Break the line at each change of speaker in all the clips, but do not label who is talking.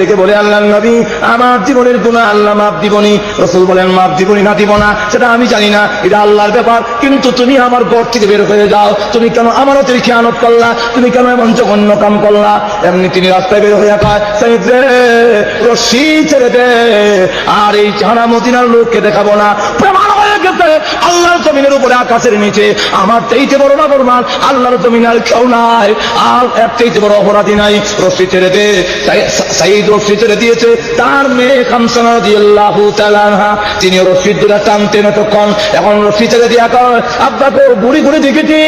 ডেকে বলে, আল্লাহ নবী, আমার জীবনের গুণা আল্লাহ মাপ দিবনি। রসুল বলেন মাপ দিবনি না দিব না, সেটা আমি জানি না, এটা আল্লাহর ব্যাপার, কিন্তু তুমি আমার ঘর থেকে বের হয়ে যাও, তুমি কেন আমারও হাতের খেয়ানত করলা, তুমি কেন এমন জঘন্য কাম করলা? এমনি তিনি রাস্তায় বের হয়ে পায় সাইদ রে রশি ছেড়ে দে, আর এই ছাড়া মদিনার লোককে দেখাবো না। গেছে আল্লাহর জমিনের উপরে আকাশের নিচে। আমার বড় না বড় আল্লাহর কেউ নাই। আর এক বড় অপরাধী নাই। রশ্মি ছেড়ে দে সাইদ রশ্মি ছেড়ে দিয়েছে। তার মেয়ে আনহা তিনি দুটা টানতেন এতক্ষণ। এখন রশ্মি ছেড়ে দেখেছি।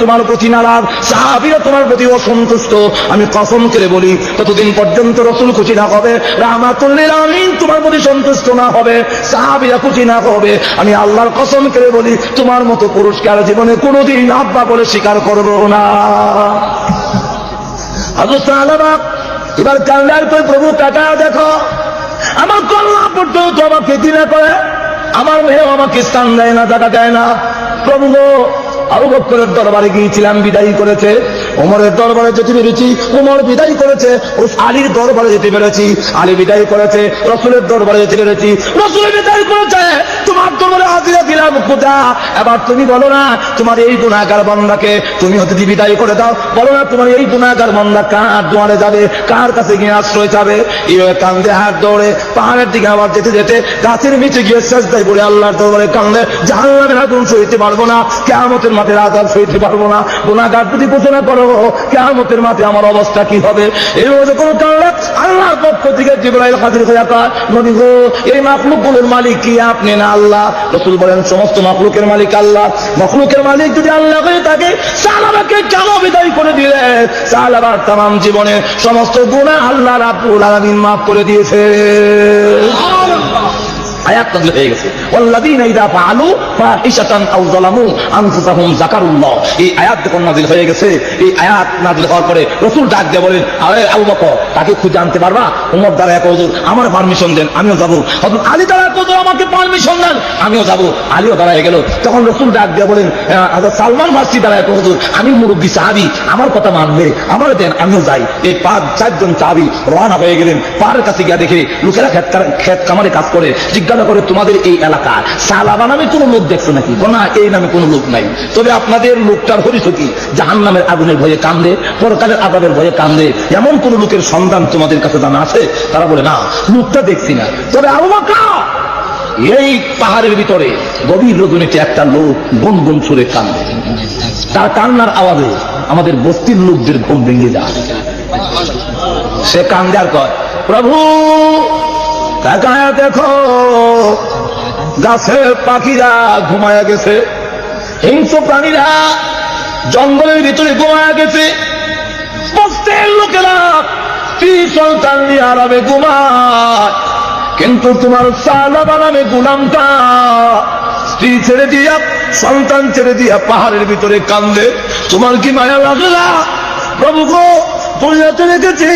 তোমার প্রতি নারাজ। সাহাবীরা তোমার প্রতি অসন্তুষ্ট। আমি কসম করে বলি, ততদিন পর্যন্ত রসুল খুশি না হবে। রাহমাতুল্লিল আলামিন তোমার প্রতি সন্তুষ্ট না হবে। সাহাবীরা খুশি না হবে, আমি আল্লাহর কসম করে বলি, তোমার মতো পুরস্কার জীবনে কোনোদিন আব্বা বলে স্বীকার করব না। এবার কান্দার কই প্রভু টাকা দেখো, আমার কল্লা পর্যন্ত আমাকে দিনা করে আমার মেয়েও আমাকে স্থান দেয় না টাকা দেয় না। প্রভু গো, আবু বক্করের দরবারে গিয়েছিলাম, বিদায়ী করেছে। ওমরের দরবারে যেতে পেরেছি, ওমর বিদায়ী করেছে আলীর দরবারে যেতে পেরেছি, আলী বিদায়ী করেছে, রসুলের দরবারে যেতে পেরেছি। রসুলের বিদায়ী করেছে, তোমার দরবারে হাজিরা দিলাম, খোদা। এবার তুমি বলো না, তোমার এই গুণাগার বন্দাকে তুমি হতে বিদায় করে দাও। বলো না, তোমার এই গুণাগার বন্দা কার দুয়ারে যাবে, কার কাছে গিয়ে আশ্রয় যাবে এইভাবে কান্দে হাত দৌড়ে, পাহাড়ের দিকে আবার যেতে যেতে গাছের নিচে গিয়ে শেষ দেয় বলে আল্লাহর দরবারে কান্দে। জাহান্নামের আগুন সইতে পারব না, কেয়ামতের মাঠে আজাব সইতে পারব না। গুণাগার যদি ঘোষণা করো কেয়ামতের মাঠে আমার অবস্থা কি হবে? এইভাবে যখন কান্দে আল্লাহর পক্ষ থেকে জিবরাইল হাজির হয়ে এই মাকলুকগুলোর মালিক কি আপনি না আল্লাহ? রসুল বলেন, সমস্ত মাকলুকের মালিক আল্লাহ। মখলুকের মালিক যদি আল্লাহ হয়ে থাকে সালাবাকে কেন বিদায় করে দিলে? সালাবার তাম জীবনে সমস্ত গুণা আল্লাহ রাব্বুল আলামিন মাফ করে দিয়েছে। আয়াত হয়ে গেছে। ওয়াল্লাযীনা ইযা ফাআলু দাঁড়ায় সালমান হুজুর, আমি মুরব্বী সাহাবী, আমার কথা মানবে, আমার দেন, আমিও যাই। এই পাঁচ চারজন সাহাবী রওনা হয়ে গেলেন। পাহাড়ের কাছে গিয়ে দেখে লোকেরা কার- ক্ষেত কামারে কাজ করে। জিজ্ঞাসা করে, তোমাদের এই এলাকা, সালাবা নামে কোনো দেখছ নাকি? না এই নামে কোনো লোক নাই। তবে আপনাদের লোকটার হরিত কি জাহান নামের আগুনের ভয়ে কান্দে, পরকালের আগুনের ভয়ে কান্দে। এমন কোন লোকের সন্ধান তোমাদের কাছে জানা আছে? তারা বলে, না, লোকটা দেখছি না। তবে বকর, এই পাহাড়ের ভিতরে গভীর রজনীতে একটা লোক গুনগুন সুরে কান্দে। তার কান্নার আওয়াজে আমাদের বস্তির লোকদের ঘুম ভেঙে যায়। সে কান্দে আর কয়, প্রভু দেখো গাছের পাখিরা ঘুমায়া গেছে। হিংস্র প্রাণীরা জঙ্গলের ভিতরে ঘুমায়া গেছে। বস্তির লোকেরা স্ত্রী সন্তান নিয়ে আরামে ঘুমায়। কিন্তু তোমার সালাবা নামে গুলামটা। স্ত্রী ছেড়ে দিয়া, সন্তান ছেড়ে দিয়া পাহাড়ের ভিতরে কান্দে। তোমার কি মায়া লাগে না? প্রভু গো, দুনিয়াতে রেখেছি।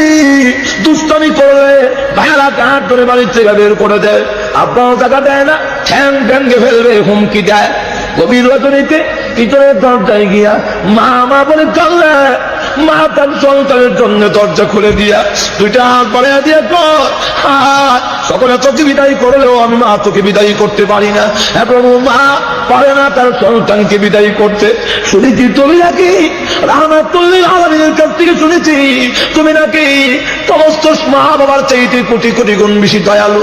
দুষ্টামি করলে ভাইরা কাঠ ধরে বাড়ির থেকে বের করে দেয়। আব্বাও টাকা দেয় না। ঠ্যাং ভেঙ্গে ফেলবে, হুমকি দেয়। গভীর রজনীতে পিছনের দরজায় গিয়া মা মা বলে কান্না মা তার সন্তানের জন্য দরজা খুলে দিয়া দুইটা হাত বাড়াইয়া দিয়া কর হাত সকলে তোকে বিদায় করলেও আমি মা তোকে বিদায় করতে পারি না। এবং মা পারে না তার সন্তানকে বিদায় করতে। শুনেছি তুমি নাকি রাহমাতুল্লিল আলামিনের কাছ থেকে শুনেছি। তুমি নাকি সমস্ত মা বাবার চাইতে কোটি কোটি গুণ বেশি দয়ালু।